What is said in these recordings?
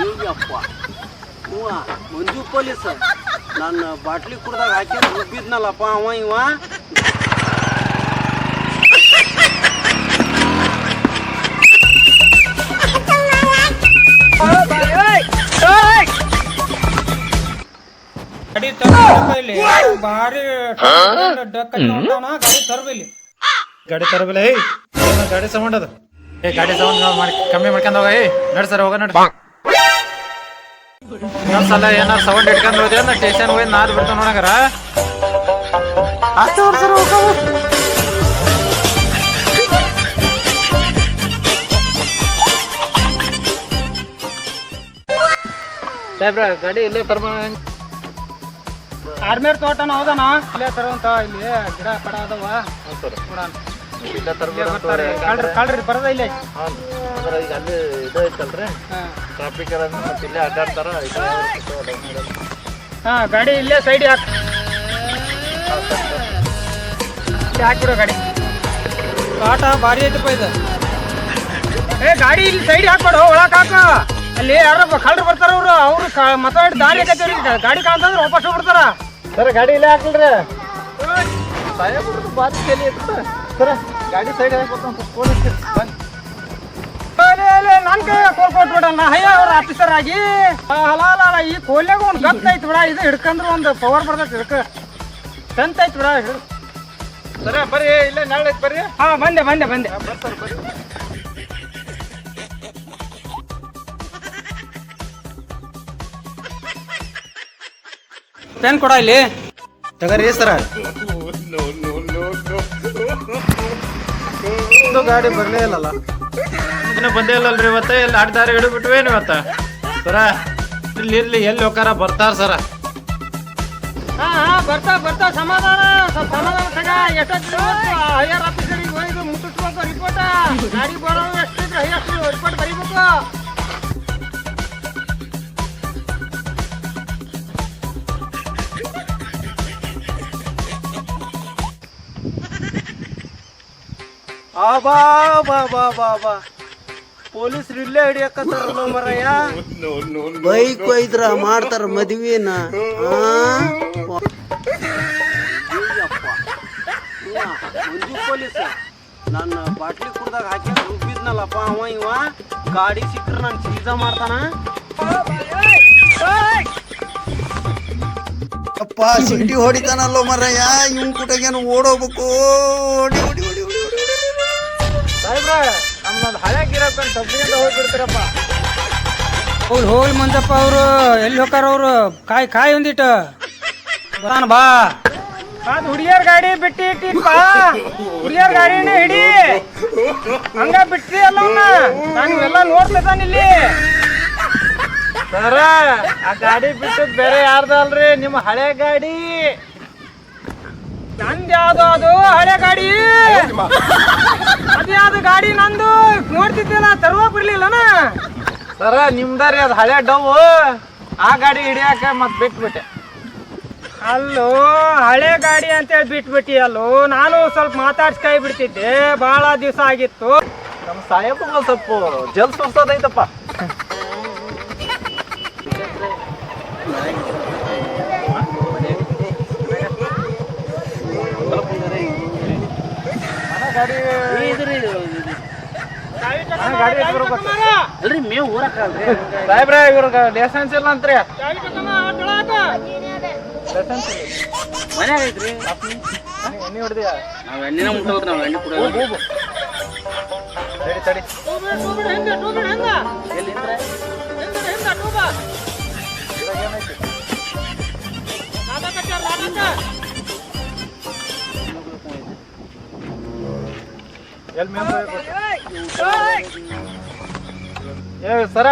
ಅಯ್ಯಪ್ಪ ಇವ ಮಂಜು ಪೊಲೀಸ್ ನನ್ನ ಬಾಟ್ಲಿ ಕುಡ್ದಾಗ ಹಾಕಿ ರುಬ್ಬಿದ್ನಲ್ಲಪ್ಪ ಅವ ಇವ ಗಾಡಿ ತರಬೇಕ ಇಲ್ಲಿ ಭಾರಿ ಡಕ್ ಹೊಂಟಾವನ ಗಾಡಿ ತರಬೇಲಿ. ಗಾಡಿ ತರಬಲ್ಲ ಏಯ್. ಏನ ಗಾಡಿ ಸೌಂಡ್ ಅದು? ಏ ಗಾಡಿ ಸೌಂಡ್ ಮಾಡಿ ಕಮ್ಮಿ ಮಾಡ್ಕೊಂಡ್ ಹೋಗ. ನಡ್ ಸರ್ ಹೋಗ ನಡ್. ಇನ್ನೊಂದ್ಸಲ ಏನಾರ ಸೌಂಡ್ ಇಟ್ಕೊಂಡ್ ಹೋದೆ ಅಂದ್ರೆ ಸ್ಟೇಷನ್ ಹೋಗಿ ನಾದ್ ಬಿಡ್ತಾವ ನೋಡಂಗಾರ ಆತ ಸರ್ ಹೋಗವು ಸಾಹೇಬ್ರ ಗಾಡಿ ಇಲ್ಲೇ ತರ್ಮ ಆರ್ಮೇರ್ ತೋಟನ ಹೌದನ ಇಲ್ಲೇ ತರುವಂತ ಇಲ್ಲಿ ಗಿಡ ಪಡ ಅದಾವ. ನೋಡೋಣ. ಇಲ್ಲ ಇಲ್ಲ ಬರದ ಇಲ್ಲಿ? ಅಂದ್ರೆ ಈಗ ಅಲ್ಲಿ ಇದು ಐತಲ್ರಿ? ಹಾ. ಟ್ರಾಫಿಕ್ ಮತ್ತೆ ಇಲ್ಲೇ ಅಡ್ಡಾಡ್ತಾರ ಹಾ ಗಾಡಿ ಇಲ್ಲೇ ಸೈಡ್ ಹಾಕಿ. ಹಾಕ್ಬಿಡು ಗಾಡಿ. ಆಟ ಭಾರಿ ಐತಪ್ಪ ಇದು. ಏ ಗಾಡಿ ಇಲ್ಲಿ ಸೈಡ್ ಹಾಕ್ಬೇಡು ಒಳಕ್ ಹಾಕ. ಅಲ್ಲಿ ಯಾರೋ ಕಳ್ರು ಬರ್ತಾರ ಅವರು. ಅವ್ರು ಮಾತಾಡಿ ದಾರಿ ಹಾಕತ್ತೀವ್ರಿ ಗಾಡಿ ಕಾಣ್ತಂದ್ರೆ ವಾಪಸ್ ಹೋಗ್ಬಿಡ್ತಾರ. ಸರ್ ಗಾಡಿ ಇಲ್ಲೇ ಹಾಕಲ್ರಿ ಸಾಹೇಬ್ರದ್ದು ಬಾರಿ ಕೇಳಿ ಸರ್ ಗಾಡಿ ಸೈಡ್ ಹಾಕ್ಬೇಕು ಫೋನ್ ಬನ್ನಿ. ಅಲೆ, ಅಲೆ, ನನ್ ಕೈ ಕೋಲ್ ಕೊಟ್ಬಿಡ ನಾ ಹಯ್ಯ ಅವ್ರ ಆಫೀಸರ್ ಆಗಿ. ಈ ಕೋಲ್ಯಾಗ ಒಂದು ಗತ್ ಐತ್ ಬಿಡ. ಇದು ಹಿಡ್ಕಂದ್ರ ಒಂದು ಪವರ್ ಬರ್ತೈತಿ ಹಿಡ್ಕ. ಸ್ಟ್ರೆಂತ್ ಐತಿ ಬಿಡ ಹಿಡ್- ಸರ ಬರ್ರಿ. ಇಲ್ಲೇ ನಾಳೆ ಐತ್ ಬರ್ರಿ. ಹಾ ಬಂದೆ ಬಂದೆ ಬಂದೆ. ಪೆನ್ ಕೊಡ ಇಲ್ಲಿ. ತಗರಿ ಸರ. ಇದು ಗಾಡಿ ಬರ್ಲೇ ಇಲ್ಲಲ್ಲ. ಇನ್ನು ಬಂದೇ ಇಲ್ಲಲ್ರಿ ಇವತ್ತ ಎಲ್ಲಿ ಅಡ್ಡಾರಿ ಹಿಡಿದ್ಬಿಟ್ವೇನು ಇವತ್ತ? ಸರ ಇಲ್ಲಿ ಇರ್ಲಿ ಎಲ್ಲಿ ಹೋಗಾರ ಬರ್ತಾರ ಸರ. ಹಾ ಹಾ ಬರ್ತಾ ಬರ್ತಾ ಸಮಾಧಾನ ಸ್ವಲ್ಪ ಸಮಾಧಾನ ತಗ ಎಷ್ಟೊತ್ತು ಹೈಯರ್ ಆಫೀಸರಿಗೆ ಹೋಗಿ ಮುಟ್ಟಿಸ್ಬೇಕು ರಿಪೋರ್ಟ್ ಗಾಡಿ ಬರೋ ಎಷ್ಟಿದ್ರೆ ಹೈಯರ್ ರಿಪೋರ್ಟ್ ಬರೀಬೇಕು? ಆ ಬಾ ಬಾ ಬಾ ಬಾ ಬಾ. ಪೊಲೀಸ್ ಇಲ್ಲೇ ಹಿಡಿಯಕತ್ತಾರಲ್ಲ ಮರಯ್ಯ. ಬೈಕ್ ಒಯ್ದ್ರ ಮಾಡ್ತಾರ ಮದ್ವಿನ. ಮಂಜು ಪೊಲೀಸ್. ನನ್ನ ಬಾಟ್ಲಿ ಕುಡ್ದಾಗ ಹಾಕಿ ರುಬ್ಬಿದ್ನಲ್ಲಪ್ಪ ಅವ ಇವ. ಗಾಡಿ ಸಿಕ್ಕ್ರ ನಾನು ಸೀಸಾ ಮಾಡ್ತಾನ. ಅಪ್ಪ ಸಿಟಿ ಹೊಡಿತಾನಲ್ಲೋ ಮರಯ್ಯ. ಇವ್ ಕುಟಗೇನು ಓಡೋಗ್ಬೇಕು. ಓಡಿ ಓಡಿ ಓಡಿ ಓಡಿ ಓಡಿ. ಸಾಹೇಬ್ರ ನಮ್ಮೊಂದು ಹಳೆ ತಪ್ಪಿಗೆ ಹೋಗ್ಬಿಡ್ತೀರಪ್ಪ. ಹೋಗ್ಲಿ ಹೋಗ್ಲಿ ಮಂಜಪ್ಪ ಅವರು ಎಲ್ಲಿ ಹೋಗಾರ ಅವರು? ಕಾಯಿ ಕಾಯಿ ಒಂದಿಟ್ಟು ಬರಾನ ಬಾ. ಅದು ಹುಡುಗಿಯರ್ ಗಾಡಿ ಬಿಟ್ಟಿ ಇಟ್ಟಿಪ್ಪ ಹುಡುಗಿಯರ್ ಗಾಡಿನೇ ಹಿಡಿ. ಹಂಗ ಬಿಟ್ಟಿ ಅಲ್ಲ ನಾನು ಎಲ್ಲ ನೋಡ್ತಿದ್ದಾನ ಇಲ್ಲಿ. ಸರ ಆ ಗಾಡಿ ಬಿಟ್ಟು ಬೇರೆ ಯಾರ್ದಲ್ರಿ ನಿಮ್ಮ ಹಳೆ ಗಾಡಿ. ನಂದ್ ಯಾವ್ದು ಅದು ಹಳೆ ಗಾಡಿ. ಅದ್ಯಾವ್ದು ಗಾಡಿ ನಂದು? ನೋಡ್ತಿದ್ದಿಲ್ಲ ತರುವಾಗ ಬಿಡ್ಲಿಲ್ಲನ ಸರ ನಿಮ್ದಾರಿ ಅದು ಹಳೆ ಡವ್. ಆ ಗಾಡಿ ಹಿಡಿಯಾಕ ಮತ್ ಬಿಟ್ಬಿಟ್ಟೆ. ಅಲ್ಲೋ ಹಳೆ ಗಾಡಿ ಅಂತೇಳಿ ಬಿಟ್ಬಿಟ್ಟಿ ಅಲ್ಲೋ ನಾನು ಸ್ವಲ್ಪ ಮಾತಾಡ್ಸಿ ಕೈ ಬಿಡ್ತಿದ್ದೆ. ಬಹಳ ದಿವಸ ಆಗಿತ್ತು. ನಮ್ಮ ಸಾಯಪ್ಪ ಸ್ವಲ್ಪ ಜಲ್ಸ್ ಹೊಸದೈತಪ್ಪ ಅಲ್ರಿ ಮೇವ್ ಊರಕ್ಕಲ್ರಿ ಸಾಹೇಬ್ರ ಇವ್ರಿಗೆ ಲೈಸೆನ್ಸ್ ಇಲ್ಲ ಅಂತ್ರಿ. ಲೈಸೆನ್ಸ್ ಮನ್ಯಾಗ ಐತ್ರಿ? ಎಣ್ಣೆ ಹೊಡೆದಿಯ? ನಾವು ಎಣ್ಣಿನ ನಾವು ಎಣ್ಣೆ ಕುಡಿಯೋದು ತಡಿ ತಡಿ. ಎಲ್ಲಿಂದ್ರ ಎಲ್ಲಿ ಏ ಸರ.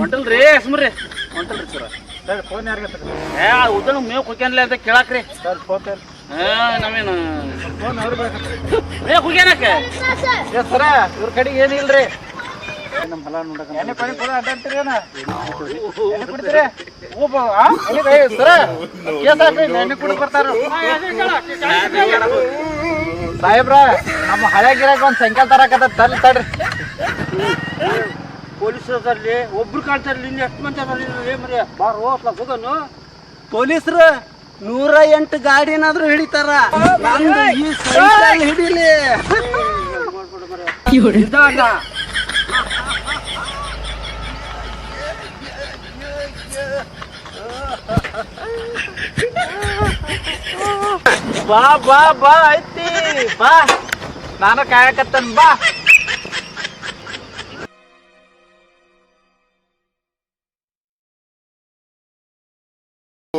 ಹೊಂಟಲ್ರಿ ಸುಮ್ರಿ ಹೊಂಟಲ್ರಿ ಸರ. ಫೋನ್ ಯಾರಿಗೆ ಏ ಆ ಉದ್ದನ ಮೇವ್ ಕುಕ್ಯಾನ್ಲೆ ಅಂತ ಕೇಳಾಕ್ರಿ. ಸರ್ ಫೋನ್ ಹಾ ನಾವೇನು? ಫೋನ್ ಏ ಸರ ಇವ್ರ ಕಡೆಗೆ ಏನಿಲ್ರಿ ನಮ್ಮ ಹೊಲ ನೋಡಕ ಎಣ್ಣೆ ಪಾನಿ ಕೂಡ ಅಡ್ಡಾಡ್ತೀರಿ ಏನ? ಎಣ್ಣೆ ಕುಡಿತೀರಿ? ಒಬ್ಬ ಆ? ಎಲ್ಲಿಗೆ? ಏ, ಸರ ಕೇಸ್ ಹಾಕ್ರಿ ಎಣ್ಣೆ ಕುಡಿ ಬರ್ತಾರ. ಸಾಹೇಬ್ರ ನಮ್ಮ ಹಳೆ ಗಿರಾಕ ಒಂದ್ ಸೈಕಲ್ ತರಕತ್ತ ತಲ್ ತಡ್ರಿ. ಪೊಲೀಸರಲ್ಲಿ ಒಬ್ರು ಕಾಣ್ತಾರಲ್ಲ ಇನ್ನು ಎಷ್ಟು ಮಂದಿ ಅದಾರ ಮರಿ ಬಾರ್ ಹೋಗ್ಲ ಹೋಗನು. ಪೊಲೀಸರು ನೂರ ಎಂಟು ಗಾಡಿನಾದ್ರೂ ಹಿಡಿತಾರ. ನಂದು ಈ ಹಿಡಿಲಿ. ಬಾ ಬಾ ಬಾ, ಐತಿ. ಬಾ. ನಾನು ಕಾಯಕತ್ತನ್, ಬಾ.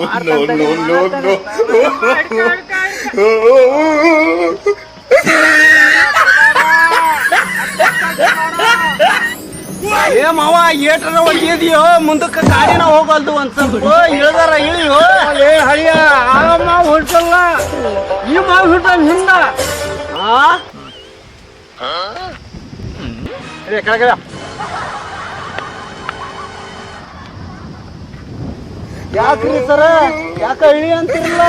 ಏ ಮಾವ ಏಟರ ಒಯ್ಯದಿಯೋ ಮುಂದಕ್ಕೆ ಗಾಡಿನ ಹೋಗಲ್ದು ಒಂದ್ ಸ್ವಲ್ಪ. ಇಳ್ದಾರ ಇಳಿಯೋ ಏ ಹಳಿಯ ಆ ಮಾವು ಹೊಡ್ಸಲ್ಲ. ಈ ಮಾವು ಹುಡ್ತಾನ ಹಿಂದ. ಆ? ಏ ಯಾಕ್ರಿ ಸರ? ಯಾಕ ಇಳಿ ಅಂತಿರಲ್ಲ?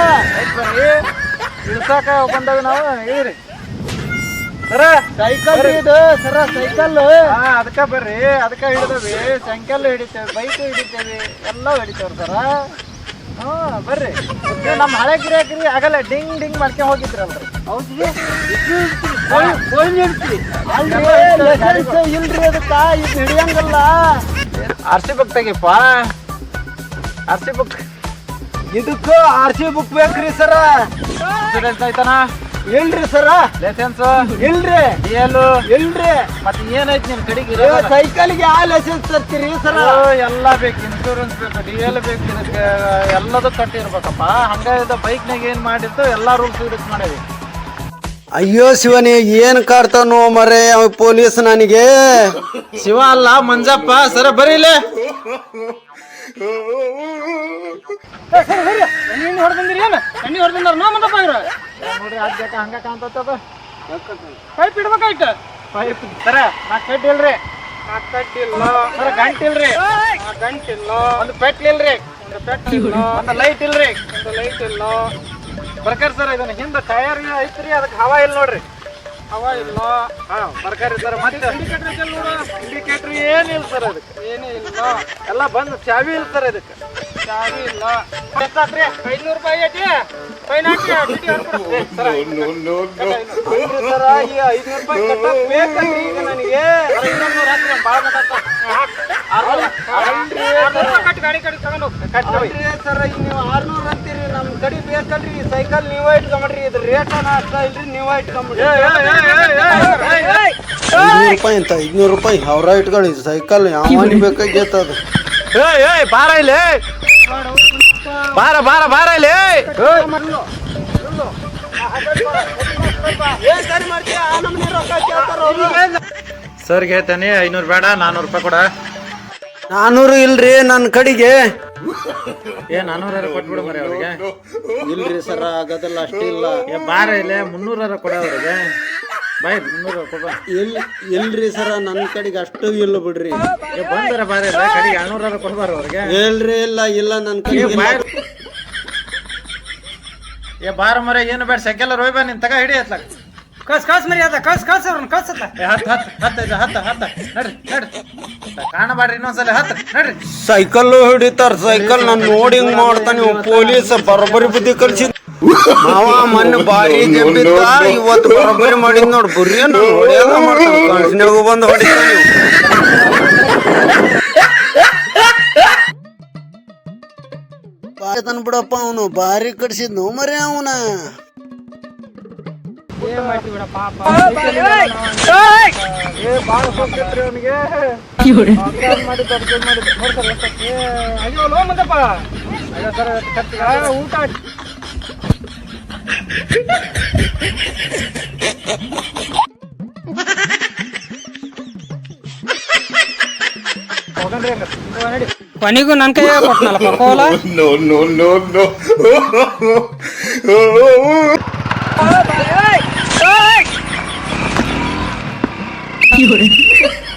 ಇಳ್ಸಾಕ ಬಂದಾಗ ನಾವು ಇಳಿರಿ. ಸರ ಸೈಕಲ್ ಇದು ಸರ ಸೈಕಲ್. ಅದಕ್ಕ ಬರ್ರಿ. ಅದಕ್ಕ ಹಿಡಿದವಿ. ಸೈಕಲ್ ಹಿಡಿತೇವೆ ಬೈಕ್ ಹಿಡಿತೇವಿ ಎಲ್ಲ ಹಿಡಿತೇವ್ರಿ ಸರ. ಹಾ ಬರ್ರಿ. ನಮ್ಮ ಹಳೆ ಗಿರಾಕ್ರಿ ಆಗಲ್ಲ ಡಿಂಗ್ ಡಿಂಗ್ ಮಾಡ್ಕೊಂಡ್ ಹೋಗಿದ್ರಲ್ರಿ. ಹೌದ್ರಿ? ಅಲ್ರಿ ಇಲ್ರಿ ಅದಕ್ಕ ಇದು ಹಿಡಿಯಂಗಲ್ಲ. ಆರ್ಸಿ ಬಗ್ತಾಗಿಪ್ಪ ಆರ್ ಸಿ ಬುಕ್. ಇದಕ್ಕೂ ಆರ್ ಸಿ ಬುಕ್ ಬೇಕ್ರಿ ಸರ್. ಇನ್ಸೂರೆನ್ಸ್ ಐತನ ಇಲ್ರಿ ಸರ? ಲೈಸೆನ್ಸ್ ಇಲ್ರಿ ಏನು ಇಲ್ರಿ ಮತ್ತೆ ಏನೈತಿ ನಿಮ್ ಕಡೆಗೆ ಸೈಕಲ್ಗೆ ಯಾವ ಲೈಸೆನ್ಸ್ ತರ್ತೀರಿ ಸರ. ಎಲ್ಲ ಬೇಕು ಇನ್ಶೂರೆನ್ಸ್ ಬೇಕು ಡಿ ಎಲ್ ಬೇಕು ಇದಕ್ಕೆ ಎಲ್ಲದೂ ಕಟ್ಟಿರ್ಬೇಕಪ್ಪ. ಹಂಗ ಬೈಕ್ ಬೈಕ್ನಾಗ ಏನು ಮಾಡಿತ್ತು ಎಲ್ಲಾ ರೂಲ್ಸ್ ಯೂಸ್ ಮಾಡೇವಿ ಅಯ್ಯೋ ಶಿವನಿ ಏನ್ ಕಾಡ್ತಾನೋ ಮರೆ ಅವ ಪೊಲೀಸ್ ನನಗೆ. ಶಿವ ಅಲ್ಲ ಮಂಜಪ್ಪ ಸರ ಬರೀಲೆ. ನೀನು ಹೊಡೆದಂದಿರಿ ಏನು? ಎಣ್ಣೆ ಹೊಡೆದಂದಾರ ನಾ ಮಂದಪ್ಪ ಇವ್ರ. ನೋಡ್ರಿ ಅದ್ ಬೇಕಾ ಹಂಗ ಕಾಣ್ತದ ಪೈಪ್ ಇಡ್ಬೇಕಾಯ್ತು? ಪೈಪ್ ಸರ, ನಾ ಕಟ್ಟಿಲ್ರಿ ಕಟ್ಟಿಲ್ಲ ಸರ, ಗಂಟೆ ಇಲ್ರಿ. ಗಂಟಿಲ್ಲ ಒಂದು ಪೆಟ್ಲಿಲ್ರಿ ಒಂದು ಪೆಟ್ಲಿಲ್ಲ ಒಂದು ಲೈಟ್ ಇಲ್ರಿ. ಒಂದು ಲೈಟ್ ಇಲ್ಲ ಬರ್ಕರ್ ಸರ್, ಇದನ್ನ ಹಿಂದೆ ತಯಾರಿನ ಐತ್ರಿ, ಅದಕ್ಕೆ ಹವಾ ಇಲ್ಲ ನೋಡ್ರಿ. ಹವಾ ಇಲ್ಲ ಹಾಂ ಬರ್ಕರಿ ಸರ್ ಮತ್ತೆ ಇಂಡಿಕೇಟರ್ ಏನಿಲ್ಲ ಸರ್ ಅದಕ್ಕೆ. ಏನೇ ಇಲ್ಲ ಎಲ್ಲ ಬಂದು ಚಾವಿ ಇಲ್ಲ ಸರ್ ಇದಕ್ಕೆ ಚಾವಿ ಇಲ್ಲ ಎಷ್ಟಾತ್ರಿ ಐನೂರು ರೂಪಾಯಿ ಐತಿ ಫೈನ್ ಹಾಕಿ ಡ್ಯೂಟಿ ಹೊಡ್ಕೊಡು. ಸರ ಈ ಐದ್ನೂರು ರೂಪಾಯಿ ಕಟ್ಟಕ್ ಬೇಕಲ್ರಿ ಈಗ ನನಗೆ ಇನ್ನೊಂದು ರಾತ್ರಿ ಭಾಳ ಮಾತಾಡ್ತಾ ಅಲ್ರಿ ಆರ್ನೂರು ರೂಪಾಯಿ ಕಟ್ಟಿ ಗಾಡಿ ಕಡೆ ತಗೊಂಡು ಹೋಗು. ಕಟ್ಟಿ ಈಗ ನೀವು ಆರ್ನೂರು ಅಂತೀರಿ ನಮ್ ಕಡೆ ಬೇಕಲ್ರಿ ಈ ಸೈಕಲ್ ನೀವೇ ಇಟ್ಕೊಂಬಿಡ್ರಿ ಇದು ರೇಟ್ ಅಷ್ಟ ಇಲ್ರಿ ನೀವೇ ಇಟ್ಕೊಂಬಿಡ್ರಿ ರೂಪಾಯಿ ಅಂತ ರೂಪಾಯಿ ಅವ್ರ ಇಟ್ಕೊಳ್ಳಿ ಸೈಕಲ್ ಯಾವ ಬೇಕಾಗೈತೆ ಅದು ಏಯ್ ಏಯ್ ಬಾರ ಇಲ್ಲಿ ಬಾರ ಬಾರ ಬಾರ ಇಲ್ಲಿ. ಸರ್ ಸರ್ಗೆ ಹೇಳ್ತೇನೆ ಐನೂರು ಬೇಡ ನಾನೂರು ರೂಪಾಯಿ ಕೊಡ. ನಾನೂರು ಇಲ್ರಿ ನನ್ನ ಕಡೆಗೆ. ಏ ನಾನೂರ ಕೊಟ್ಬಿಡು ಮರಿ ಅವ್ರಿಗೆ. ಇಲ್ರಿ ಸರ್ ಆಗೋದಿಲ್ಲ ಅಷ್ಟೇ ಇಲ್ಲ ಬಾರ ಇಲ್ಲೇ ಮುನ್ನೂರ ಕೊಡ ಅವ್ರಿಗೆ. ಬಾಯ್ ಮುನ್ನೂರ ಕೊಡ. ಇಲ್ರಿ ಸರ ನನ್ನ ಕಡೆಗೆ ಅಷ್ಟು ಇಲ್ಲ ಬಿಡ್ರಿ. ಏ ಬಂದರ ಬಾರ ಇಲ್ಲ ಕಡೆಗೆ ಕೊಡ್ಬಾರ ಅವ್ರಿಗೆ. ಇಲ್ರಿ ಇಲ್ಲ ಇಲ್ಲ ನನ್ನ ಕಡೆಗೆ ಬಾಯ್. ಏ ಬಾರ ಮರ ಏನು ಬೇಡ ಸೈಕಲ್ ರೋಯ್ ಬಾ ನಿನ್ ತಗ ಹಿಡಿ ಅತ್ಲ ಕಸ್ ಕಸ್ ಮರಿ ಅದ ಕಸ್ ಕಸ್ ಅವ್ರನ್ನ ಕಸ್ ಅತ್ತ ಹತ್ ಹತ್ ಹತ್ತ ಇದು ಹತ್ತ ಹತ್ತ ನಡ್ರಿ ನಡ್ರಿ. ಕಾಣಬಾಡ್ರಿ ಇನ್ನೊಂದ್ಸಲ ಹತ್ತ ನಡ್ರಿ. ಸೈಕಲ್ ಹಿಡಿತಾರ ಸೈಕಲ್ ನಾನು ನೋಡಿ ಹಿಂಗ್ ಮಾಡ್ತಾನೆ ಪೊಲೀಸ್ ಬರೋಬ್ಬರಿ ಬುದ್ಧಿ ಕಲ್ಸಿದ್ ಮಾವ ಮೊನ್ನೆ ಬಾರಿ ಜಂಬಿದ್ದ ಇವತ್ತು ಬರೋಬ್ಬರಿ ಮಾಡಿದ್ ನೋಡ್ ಬುರ್ರಿ ನಾನು ಹೊಡೆಯೋದ ಮಾಡ್ತಾನೆ ಕಳ್ಸಿನಾಗೂ ಬಂದು ಇವ. ಬಾರಿ ತನ್ ಬಿಡಪ್ಪ ಅವನು ಬಾರಿ ಕಡ್ಸಿದ್ನು ಮರೆ ಅವನ. ಏನ್ ಮಾಡ್ತಿ ಬಿಡ ಪಾಪ. ಏ ಬಾಳ ಹೋಗ್ತೈತ್ರಿ ಅವನಿಗೆ. ಮಾಡಿ ತಪ್ಪ ಮಾಡಿ ನೋಡ್ತಾರೆ ಎಷ್ಟಕ್ಕೆ ಅಯ್ಯೋ